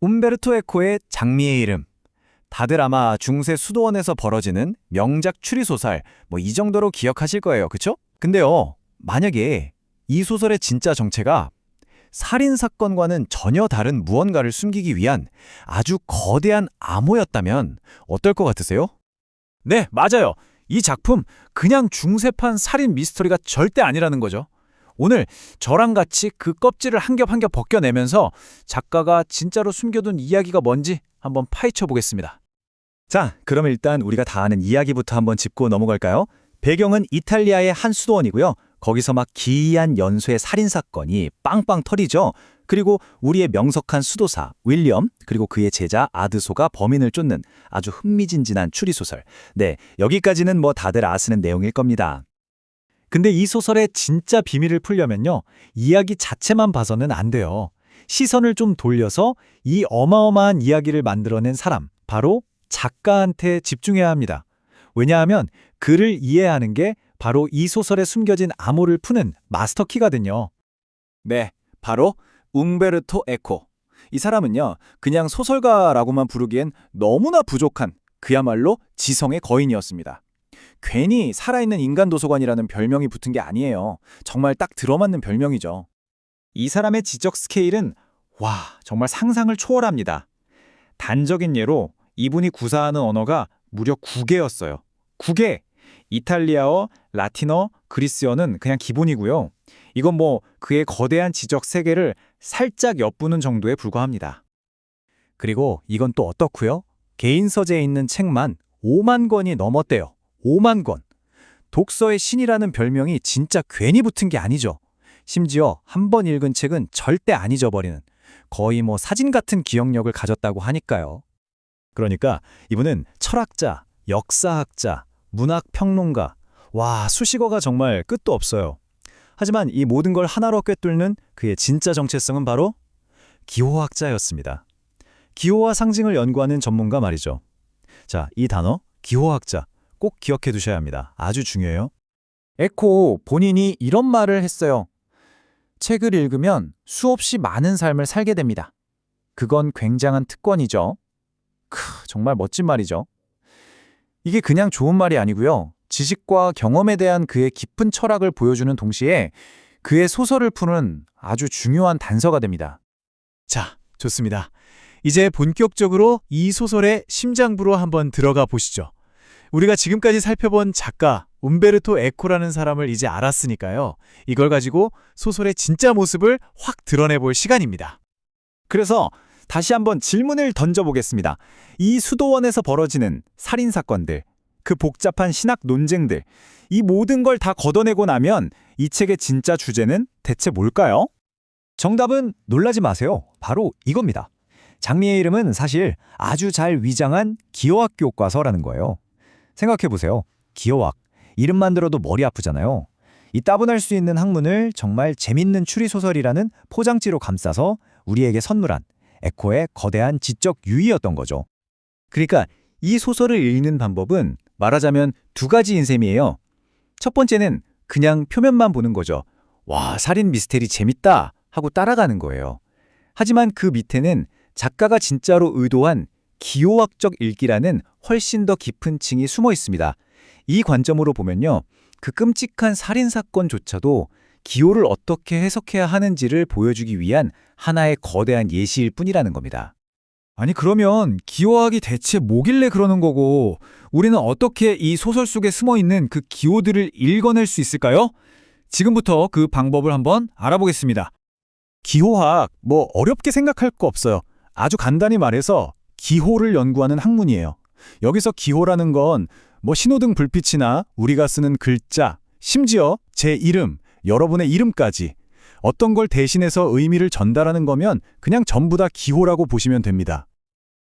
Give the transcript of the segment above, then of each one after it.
움베르토 에코의 장미의 이름. 다들 아마 중세 수도원에서 벌어지는 명작 추리소설 뭐 이 정도로 기억하실 거예요. 그쵸? 근데요. 만약에 이 소설의 진짜 정체가 살인 사건과는 전혀 다른 무언가를 숨기기 위한 아주 거대한 암호였다면 어떨 것 같으세요? 네, 맞아요. 이 작품 그냥 중세판 살인 미스터리가 절대 아니라는 거죠. 오늘 저랑 같이 그 껍질을 한 겹 한 겹 벗겨내면서 작가가 진짜로 숨겨둔 이야기가 뭔지 한번 파헤쳐 보겠습니다. 자, 그럼 일단 우리가 다 아는 이야기부터 한번 짚고 넘어갈까요? 배경은 이탈리아의 한 수도원이고요. 거기서 막 기이한 연쇄 살인 사건이 빵빵 터리죠. 그리고 우리의 명석한 수도사 윌리엄 그리고 그의 제자 아드소가 범인을 쫓는 아주 흥미진진한 추리소설. 네, 여기까지는 뭐 다들 아시는 내용일 겁니다. 근데 이 소설의 진짜 비밀을 풀려면요. 이야기 자체만 봐서는 안 돼요. 시선을 좀 돌려서 이 어마어마한 이야기를 만들어낸 사람, 바로 작가한테 집중해야 합니다. 왜냐하면 그를 이해하는 게 바로 이 소설에 숨겨진 암호를 푸는 마스터키거든요. 네, 바로 웅베르토 에코. 이 사람은요, 그냥 소설가라고만 부르기엔 너무나 부족한 그야말로 지성의 거인이었습니다. 괜히 살아있는 인간 도서관이라는 별명이 붙은 게 아니에요. 정말 딱 들어맞는 별명이죠. 이 사람의 지적 스케일은 와, 정말 상상을 초월합니다. 단적인 예로 이분이 구사하는 언어가 무려 9개였어요. 9개! 이탈리아어, 라틴어, 그리스어는 그냥 기본이고요. 이건 뭐 그의 거대한 지적 세계를 살짝 엿보는 정도에 불과합니다. 그리고 이건 또 어떻고요? 개인 서재에 있는 책만 5만 권이 넘었대요. 5만 권. 독서의 신이라는 별명이 진짜 괜히 붙은 게 아니죠. 심지어 한 번 읽은 책은 절대 안 잊어버리는 거의 뭐 사진 같은 기억력을 가졌다고 하니까요. 그러니까 이분은 철학자, 역사학자, 문학평론가, 와, 수식어가 정말 끝도 없어요. 하지만 이 모든 걸 하나로 꿰뚫는 그의 진짜 정체성은 바로 기호학자였습니다. 기호와 상징을 연구하는 전문가 말이죠. 자, 이 단어, 기호학자, 꼭 기억해 두셔야 합니다. 아주 중요해요. 에코 본인이 이런 말을 했어요. 책을 읽으면 수없이 많은 삶을 살게 됩니다. 그건 굉장한 특권이죠. 크, 정말 멋진 말이죠. 이게 그냥 좋은 말이 아니고요. 지식과 경험에 대한 그의 깊은 철학을 보여주는 동시에 그의 소설을 푸는 아주 중요한 단서가 됩니다. 자, 좋습니다. 이제 본격적으로 이 소설의 심장부로 한번 들어가 보시죠. 우리가 지금까지 살펴본 작가 움베르토 에코라는 사람을 이제 알았으니까요. 이걸 가지고 소설의 진짜 모습을 확 드러내 볼 시간입니다. 그래서 다시 한번 질문을 던져보겠습니다. 이 수도원에서 벌어지는 살인 사건들, 그 복잡한 신학 논쟁들, 이 모든 걸 다 걷어내고 나면 이 책의 진짜 주제는 대체 뭘까요? 정답은 놀라지 마세요. 바로 이겁니다. 장미의 이름은 사실 아주 잘 위장한 기호학 교과서라는 거예요. 생각해보세요. 기호학. 이름만 들어도 머리 아프잖아요. 이 따분할 수 있는 학문을 정말 재밌는 추리소설이라는 포장지로 감싸서 우리에게 선물한 에코의 거대한 지적 유의였던 거죠. 그러니까 이 소설을 읽는 방법은 말하자면 두 가지 인 셈이에요. 첫 번째는 그냥 표면만 보는 거죠. 와, 살인 미스테리 재밌다 하고 따라가는 거예요. 하지만 그 밑에는 작가가 진짜로 의도한 기호학적 읽기라는 훨씬 더 깊은 층이 숨어 있습니다. 이 관점으로 보면요. 그 끔찍한 살인 사건조차도 기호를 어떻게 해석해야 하는지를 보여주기 위한 하나의 거대한 예시일 뿐이라는 겁니다. 아니 그러면 기호학이 대체 뭐길래 그러는 거고 우리는 어떻게 이 소설 속에 숨어 있는 그 기호들을 읽어낼 수 있을까요? 지금부터 그 방법을 한번 알아보겠습니다. 기호학 뭐 어렵게 생각할 거 없어요. 아주 간단히 말해서 기호를 연구하는 학문이에요. 여기서 기호라는 건 뭐 신호등 불빛이나 우리가 쓰는 글자, 심지어 제 이름, 여러분의 이름까지 어떤 걸 대신해서 의미를 전달하는 거면 그냥 전부 다 기호라고 보시면 됩니다.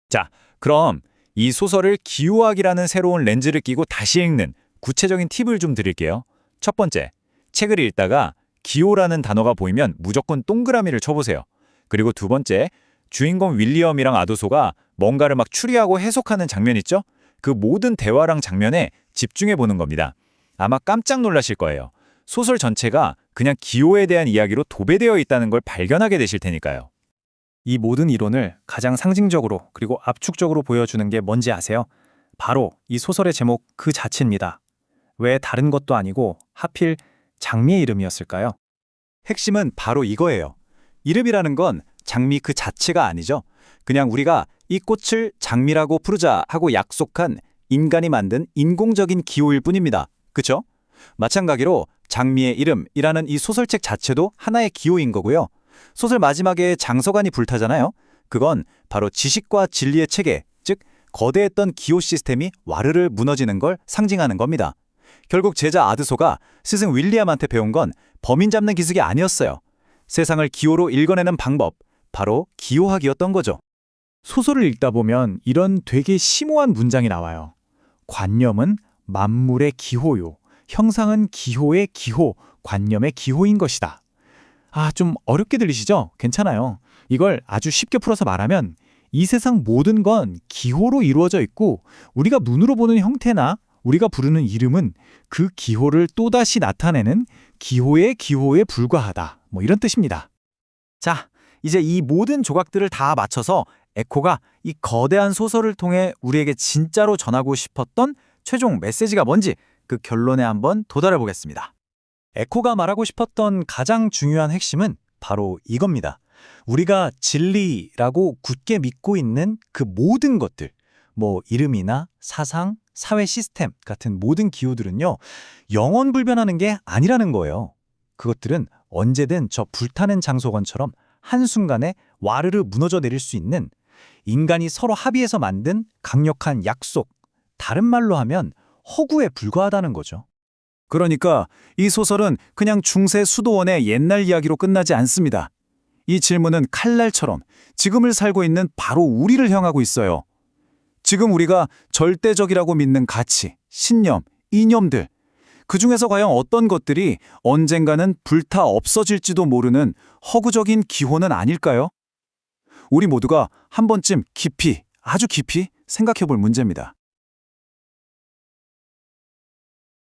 자, 그럼 이 소설을 기호학이라는 새로운 렌즈를 끼고 다시 읽는 구체적인 팁을 좀 드릴게요. 첫 번째, 책을 읽다가 기호라는 단어가 보이면 무조건 동그라미를 쳐보세요. 그리고 두 번째, 주인공 윌리엄이랑 아도소가 뭔가를 막 추리하고 해석하는 장면 있죠? 그 모든 대화랑 장면에 집중해 보는 겁니다. 아마 깜짝 놀라실 거예요. 소설 전체가 그냥 기호에 대한 이야기로 도배되어 있다는 걸 발견하게 되실 테니까요. 이 모든 이론을 가장 상징적으로 그리고 압축적으로 보여주는 게 뭔지 아세요? 바로 이 소설의 제목 그 자체입니다. 왜 다른 것도 아니고 하필 장미의 이름이었을까요? 핵심은 바로 이거예요. 이름이라는 건 장미 그 자체가 아니죠. 그냥 우리가 이 꽃을 장미라고 부르자 하고 약속한 인간이 만든 인공적인 기호일 뿐입니다. 그쵸? 마찬가지로 장미의 이름이라는 이 소설책 자체도 하나의 기호인 거고요. 소설 마지막에 장서관이 불타잖아요. 그건 바로 지식과 진리의 체계, 즉 거대했던 기호 시스템이 와르르 무너지는 걸 상징하는 겁니다. 결국 제자 아드소가 스승 윌리엄한테 배운 건 범인 잡는 기술이 아니었어요. 세상을 기호로 읽어내는 방법, 바로 기호학이었던 거죠. 소설을 읽다 보면 이런 되게 심오한 문장이 나와요. 관념은 만물의 기호요. 형상은 기호의 기호, 관념의 기호인 것이다. 아, 좀 어렵게 들리시죠? 괜찮아요. 이걸 아주 쉽게 풀어서 말하면 이 세상 모든 건 기호로 이루어져 있고 우리가 눈으로 보는 형태나 우리가 부르는 이름은 그 기호를 또다시 나타내는 기호의 기호에 불과하다. 뭐 이런 뜻입니다. 자, 이제 이 모든 조각들을 다 맞춰서 에코가 이 거대한 소설을 통해 우리에게 진짜로 전하고 싶었던 최종 메시지가 뭔지 그 결론에 한번 도달해 보겠습니다. 에코가 말하고 싶었던 가장 중요한 핵심은 바로 이겁니다. 우리가 진리라고 굳게 믿고 있는 그 모든 것들, 뭐 이름이나 사상, 사회 시스템 같은 모든 기호들은요, 영원 불변하는 게 아니라는 거예요. 그것들은 언제든 저 불타는 장소건처럼 한순간에 와르르 무너져 내릴 수 있는 인간이 서로 합의해서 만든 강력한 약속, 다른 말로 하면 허구에 불과하다는 거죠. 그러니까 이 소설은 그냥 중세 수도원의 옛날 이야기로 끝나지 않습니다. 이 질문은 칼날처럼 지금을 살고 있는 바로 우리를 향하고 있어요. 지금 우리가 절대적이라고 믿는 가치, 신념, 이념들, 그 중에서 과연 어떤 것들이 언젠가는 불타 없어질지도 모르는 허구적인 기호는 아닐까요? 우리 모두가 한 번쯤 깊이, 아주 깊이 생각해 볼 문제입니다.